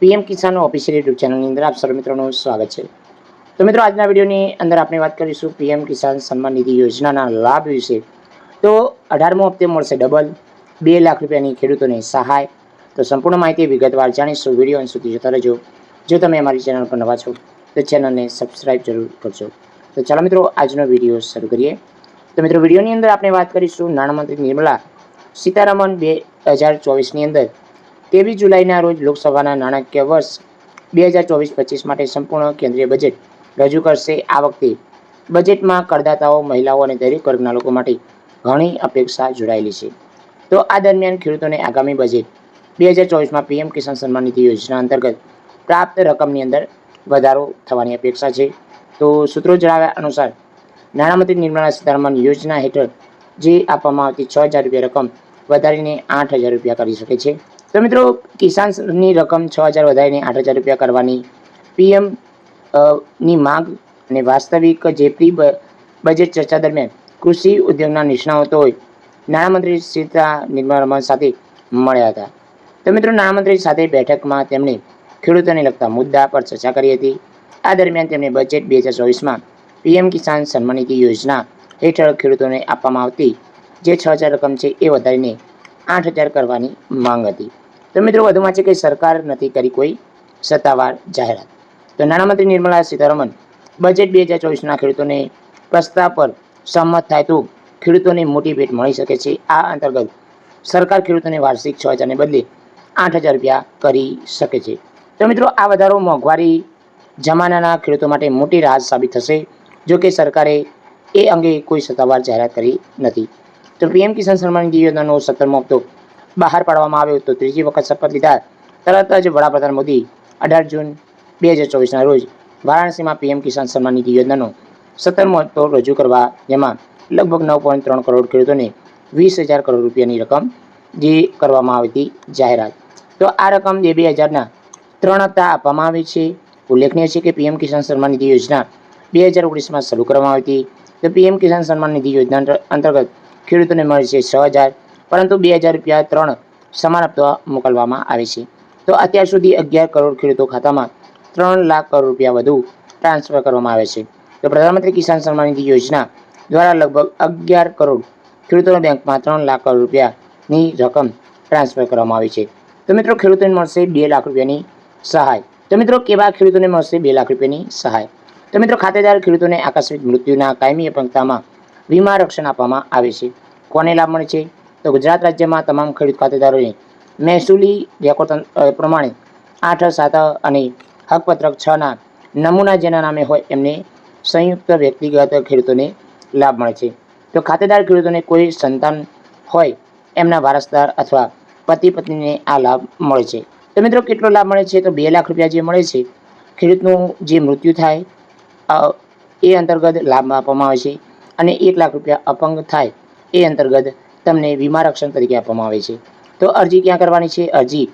PM કિસાન official YouTube ચેનલની અંદર આપ સર્વ મિત્રોનું સ્વાગત છે. તો મિત્રો, આજના વિડીયોની અંદર આપણે વાત કરીશું પીએમ કિસાન સન્માન નિધિ યોજનાના લાભ વિશે. તો અઢારમો હપ્તે મળશે ડબલ, બે લાખ રૂપિયાની ખેડૂતોને સહાય. તો સંપૂર્ણ માહિતી વિગતવાર જાણીશું, વીડિયો અંત સુધી જોતા રહેજો. જો તમે અમારી ચેનલ પર નવા છો, તો ચેનલને સબસ્ક્રાઇબ જરૂર કરજો. તો ચાલો મિત્રો, આજનો વીડિયો શરૂ કરીએ. તો મિત્રો, વિડીયોની અંદર આપણે વાત કરીશું નાણામંત્રી નિર્મલા સીતારામન બે હજાર ચોવીસની અંદર ત્રેવીસ જુલાઈના રોજ લોકસભાના નાણાકીય વર્ષ બે હજાર ચોવીસ પચીસ માટે સંપૂર્ણ કેન્દ્રીય બજેટ રજૂ કરશે. આ વખતે બજેટમાં કરદાતાઓ, મહિલાઓ અને દરેક વર્ગના લોકો માટે ઘણી અપેક્ષા જોડાયેલી છે. તો આ દરમિયાન ખેડૂતોને આગામી બજેટ બે હજાર ચોવીસમાં પીએમ કિસાન સન્માન નિધિ યોજના અંતર્ગત પ્રાપ્ત રકમની અંદર વધારો થવાની અપેક્ષા છે. તો સૂત્રો જણાવ્યા અનુસાર, નાણામંત્રી નિર્મલા સીતારમણ યોજના હેઠળ જે આપવામાં આવતી છ હજાર રૂપિયા રકમ વધારીને આઠ હજાર રૂપિયા કરી શકે છે. તો મિત્રો કિસાનની રકમ છ હજાર વધારીને આઠ હજાર રૂપિયા કરવાની. પીએમની માંગ અને વાસ્તવિક જે પ્રી બજેટ ચર્ચા દરમિયાન કૃષિ ઉદ્યોગના નિષ્ણાતોએ નાણામંત્રી સીતા નિર્મલા સાથે મળ્યા હતા. તો મિત્રો, નાણામંત્રી સાથે બેઠકમાં તેમણે ખેડૂતોને લગતા મુદ્દા પર ચર્ચા કરી હતી. આ દરમિયાન તેમણે બજેટ બે હજાર ચોવીસમાં પીએમ કિસાન સન્માન નિધિ યોજના હેઠળ ખેડૂતોને આપવામાં આવતી જે છ હજાર રકમ છે એ વધારીને આઠ હજાર કરવાની માંગ હતી. તો મિત્રો વધુમાં છે કે સરકાર નથી કરી કોઈ સત્તાવાર જાહેરાત. તો નાણામંત્રી નિર્મલા સીતારમણ બજેટ બે હજાર ચોવીસના ખેડૂતોને પ્રસ્તાવ પર સંમત થાય તો ખેડૂતોને મોટી ભેટ મળી શકે છે. આ અંતર્ગત સરકાર ખેડૂતોને વાર્ષિક છ હજારને બદલે આઠ હજાર રૂપિયા કરી શકે છે. તો મિત્રો આ વધારો મોંઘવારી જમાનાના ખેડૂતો માટે મોટી રાહત સાબિત થશે, જો કે સરકારે એ અંગે કોઈ સત્તાવાર જાહેરાત કરી નથી. તો પીએમ કિસાન સન્માન યોજનાનો સત્તરમો હપ્તો બહાર પાડવામાં આવ્યો તો ત્રીજી વખત શપથ લીધા તરત જ વડાપ્રધાન મોદી અઢાર જૂન બે હજાર ચોવીસના રોજ વારાણસીમાં પીએમ કિસાન સન્માન નિધિ યોજનાનો સત્તરમો હપ્તો રજૂ કરવા જેમાં લગભગ નવ પોઈન્ટ ત્રણ કરોડ ખેડૂતોને વીસ હજાર કરોડ રૂપિયાની રકમ જે કરવામાં આવી હતી જાહેરાત. તો આ રકમ જે બે હજારના ત્રણ હપ્તા આપવામાં આવી છે. ઉલ્લેખનીય છે કે પીએમ કિસાન સન્માન નિધિ યોજના બે હજાર ઓગણીસમાં શરૂ કરવામાં આવી હતી. તો પીએમ કિસાન સન્માન નિધિ યોજના અંતર- અંતર્ગત ખેડૂતોને મળે છે છ હજાર પરંતુ બે હજાર રૂપિયા ત્રણ સમાન હપ્તા મોકલવામાં આવે છે. તો અત્યાર સુધી અગિયાર કરોડ ખેડૂતો ખાતામાં ત્રણ લાખ કરોડ રૂપિયા વધુ ટ્રાન્સફર કરવામાં આવે છે. તો પ્રધાનમંત્રી કિસાન સન્માન નિધિ યોજના દ્વારા લગભગ અગિયાર કરોડ ખેડૂતોના બેંકમાં ત્રણ લાખ કરોડ રૂપિયાની રકમ ટ્રાન્સફર કરવામાં આવી છે. તો મિત્રો, ખેડૂતોને મળશે બે લાખ રૂપિયાની સહાય. તો મિત્રો, કેવા ખેડૂતોને મળશે બે લાખ રૂપિયાની સહાય? તો મિત્રો, ખાતેદાર ખેડૂતોને આકસ્મિક મૃત્યુના કાયમી અપંગતામાં વીમા રક્ષણ આપવામાં આવે છે. કોને લાભ મળે છે? તો ગુજરાત રાજ્યમાં તમામ ખેડૂત ખાતેદારોને મહેસૂલી રેકોર્ડ પ્રમાણે આઠ, સાત અને હકપત્રક છના નમૂના જેના નામે હોય એમને સંયુક્ત વ્યક્તિગત ખેડૂતોને લાભ મળે છે. તો ખાતેદાર ખેડૂતોને કોઈ સંતાન હોય એમના વારસદાર અથવા પતિ પત્નીને આ લાભ મળે છે. તો મિત્રો કેટલો લાભ મળે છે? તો બે લાખ રૂપિયા જે મળે છે, ખેડૂતનું જે મૃત્યુ થાય એ અંતર્ગત લાભ આપવામાં આવે છે અને એક લાખ રૂપિયા અપંગ થાય એ અંતર્ગત તમને વીમા રક્ષણ તરીકે આપવામાં આવે છે. તો અરજી ક્યાં કરવાની છે? અરજી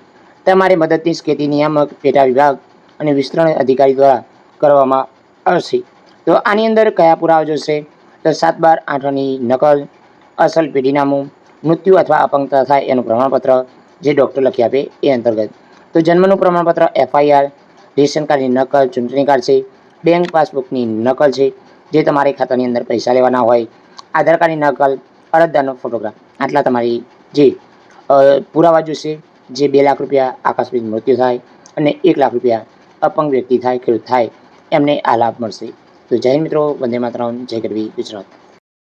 તમારે મદદનીશ ખેતી નિયામક, પેટા વિભાગ અને વિસ્તરણ અધિકારી દ્વારા કરવામાં આવશે. તો આની અંદર કયા પુરાવા જોશે? તો સાત બાર આઠની નકલ, અસલ પેઢીનામું, મૃત્યુ અથવા અપંગતા થાય એનું પ્રમાણપત્ર જે ડૉક્ટર લખી આપે એ અંતર્ગત. તો જન્મનું પ્રમાણપત્ર એફઆઈઆર, રેશન કાર્ડની નકલ, ચૂંટણી કાર્ડ છે, બેંક પાસબુકની નકલ છે જે તમારે ખાતાની અંદર પૈસા લેવાના હોય, આધાર કાર્ડની નકલ અરજદારનો ફોટોગ્રાફ આટલા તમારી જે પુરાવા જોશે, જે બે લાખ રૂપિયા આકસ્મિક મૃત્યુ થાય અને એક લાખ રૂપિયા અપંગ વ્યક્તિ થાય, ખેડૂત થાય, એમને આ લાભ મળશે. તો જય મિત્રો, વંદે માતરમ, જય ગરવી, ગુજરાત.